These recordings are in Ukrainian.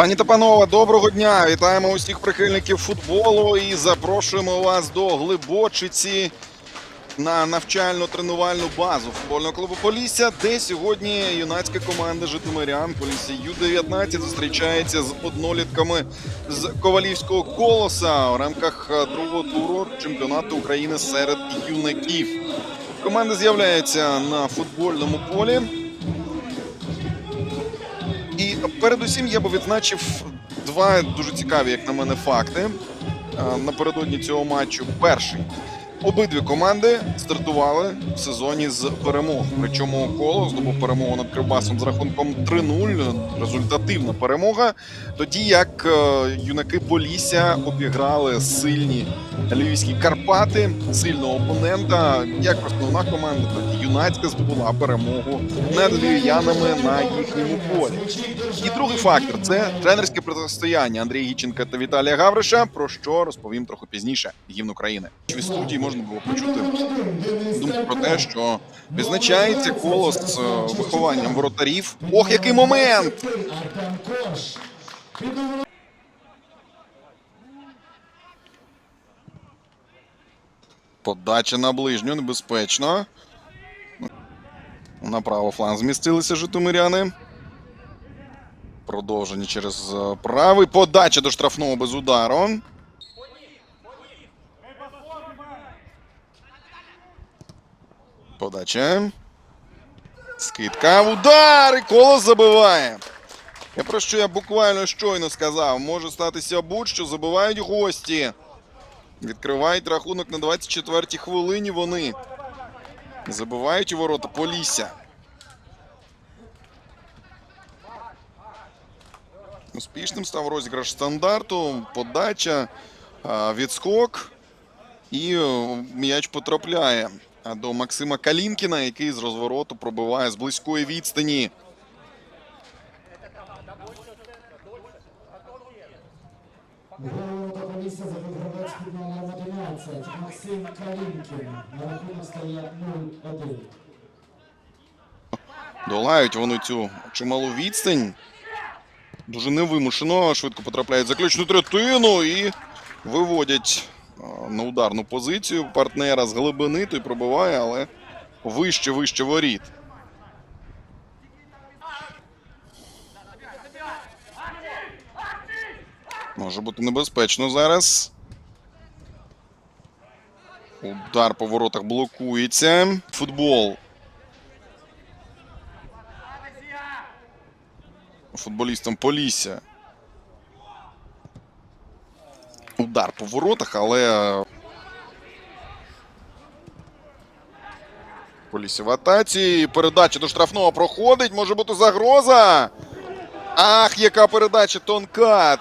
Пані та панове, доброго дня! Вітаємо усіх прихильників футболу і запрошуємо вас до Глибочиці на навчально-тренувальну базу футбольного клубу Полісся, де сьогодні юнацька команда Житомирян Полісся Ю-19 зустрічається з однолітками з Ковалівського колоса в рамках другого туру чемпіонату України серед юнаків. Команда з'являється на футбольному полі. Передусім я би відзначив два дуже цікаві, як на мене, факти е, напередодні цього матчу. Перший. Обидві команди стартували в сезоні з перемог. Причому коло здобув перемогу над Кривбасом з рахунком 3-0. Результативна перемога. Тоді як е, юнаки Полісся обіграли сильні львівські Карпати, сильного опонента. Як основна команда, так і здобула перемогу над львів'янами на їхньому полі. І другий фактор це тренерське протистояння Андрія Гіченка та Віталія Гавриша, про що розповім трохи пізніше. Гімн України. В студії можна було почути думку про те, що відзначається коло з е, вихованням воротарів. Ох, який момент! Подача на ближню, небезпечно. На правий фланг змістилися житомиряни. Продовження через е, правий. Подача до штрафного без удару. Подача. Скидка. Удар! І колос забиває. Я про що я буквально щойно сказав. Може статися будь-що забивають гості. Відкривають рахунок на 24-й хвилині. Вони забивають у ворота Полісся. Успішним став розіграш стандарту, подача, відскок. І е, м'яч потрапляє до Максима Калінкіна, який з розвороту пробиває з близької відстані. Голову та полісся забив гравець під номером 11. Максим Калінкін. На рахунок стає 0-1. Долають вони цю чималу відстань. Дуже невимушено. Швидко потрапляють заключну третину і виводять на ударну позицію партнера з глибини. Той пробиває, але вище, вище воріт. Може бути небезпечно зараз. Удар по воротах блокується. Футбол футболістам Полісся. Удар по воротах, але. Полісся в атаці. Передача до штрафного проходить. Може бути загроза. Ах, яка передача тонка.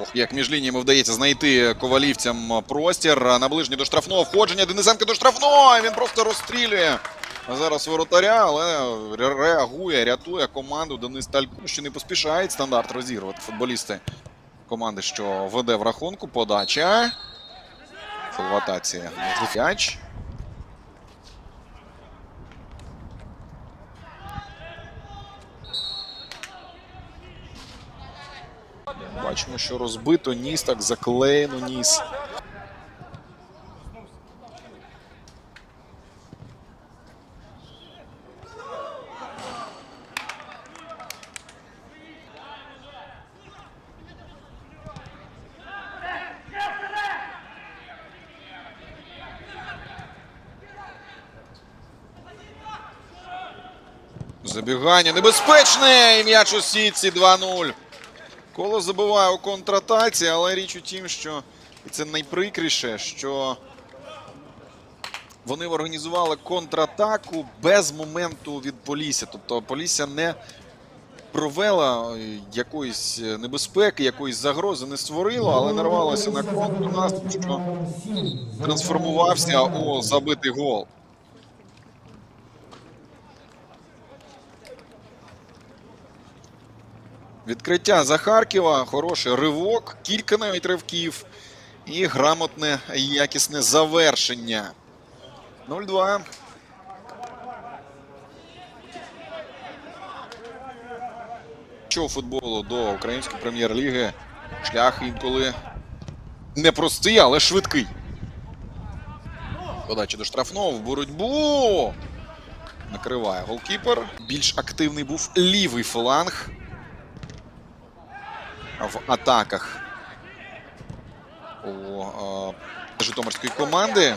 Ох, як між лініями вдається знайти ковалівцям простір. На до штрафного входження. Денисенко до штрафного. Він просто розстрілює. Зараз воротаря, але реагує, рятує команду. Денис Талько, що не поспішають стандарт розігрувати футболісти команди, що веде в рахунку. Подача. Фолватація. М'яч. Бачимо, що розбито ніс, так заклеєно ніс. Забігання небезпечне! І м'яч у сітці 2-0. Коло забиває у контратаці, але річ у тім, що і це найприкріше, що вони організували контратаку без моменту від Полісся. Тобто Полісся не провела е, якоїсь небезпеки, якоїсь загрози не створила, але нарвалася на контрнаступ, що трансформувався у забитий гол. Відкриття за Харкова, хороший ривок, кілька навіть ривків і грамотне якісне завершення. 0-2. жіночого футболу до української прем'єр-ліги шлях інколи непростий, але швидкий. Подача до штрафного в боротьбу. Накриває голкіпер. Більш активний був лівий фланг в атаках у е, Житомирської команди.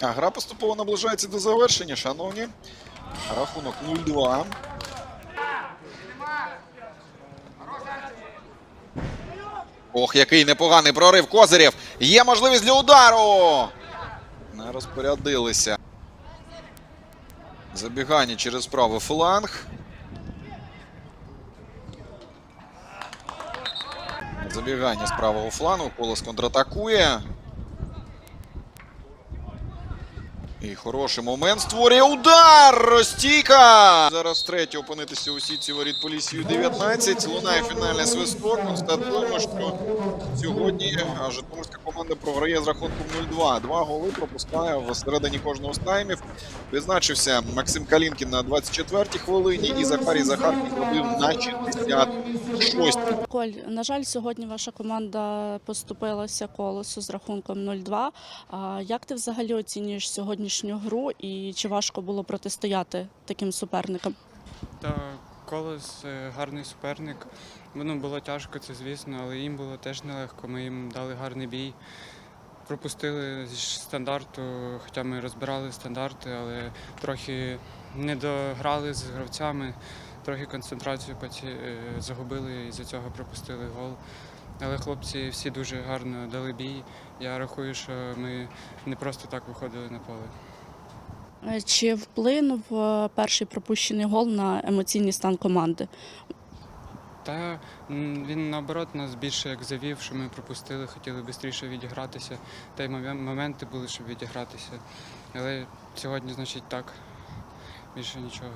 А гра поступово наближається до завершення, шановні. Рахунок 0-2. Ох, який непоганий прорив Козирєв. Є можливість для удару. Не розпорядилися. Забігання через правий фланг. Забігання з правого флангу. Колос контратакує. І хороший момент створює удар! Ростійка! Зараз третє опинитися у сітці воріт Полісію 19. Лунає фінальний свисток. Констатуємо, що сьогодні Житомирська команда програє з рахунком 0-2. Два голи пропускає в середині кожного з таймів. Відзначився Максим Калінкін на 24-й хвилині і Захарій Захаркін забив на 66-й. Коль, на жаль, сьогодні ваша команда поступилася колесу з рахунком 0-2. А як ти взагалі оцінюєш сьогоднішню гру і чи важко було протистояти таким суперникам? Та колос е, гарний суперник. Воно було тяжко, це звісно, але їм було теж нелегко. Ми їм дали гарний бій. Пропустили зі стандарту, хоча ми розбирали стандарти, але трохи не дограли з гравцями, трохи концентрацію е, загубили і за цього пропустили гол. Але хлопці всі дуже гарно дали бій. Я рахую, що ми не просто так виходили на поле. Е, Чи вплинув е, перший пропущений гол на емоційний стан команди? Та він наоборот нас більше як завів, що ми пропустили, хотіли швидше відігратися. Та й моменти були, щоб відігратися. Але сьогодні, значить, так. Більше нічого.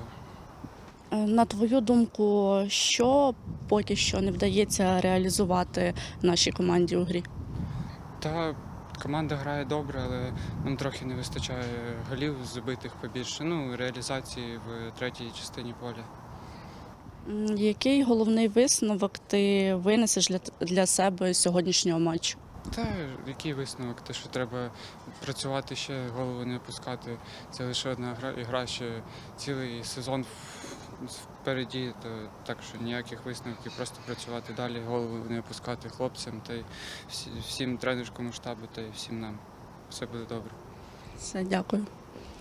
Е, На твою думку, що поки що не вдається реалізувати нашій команді у грі? Та команда грає добре, але нам трохи не вистачає голів забитих побільше. Ну, реалізації в третій частині поля. Який головний висновок ти винесеш для, для себе сьогоднішнього матчу? Та який висновок? Те, що треба працювати ще, голову не опускати. Це лише одна гра, і гра ще цілий сезон впереді, то так що ніяких висновків, просто працювати далі, голову не опускати хлопцям та й всім тренерському штабу та й всім нам. Все буде добре. Все, дякую.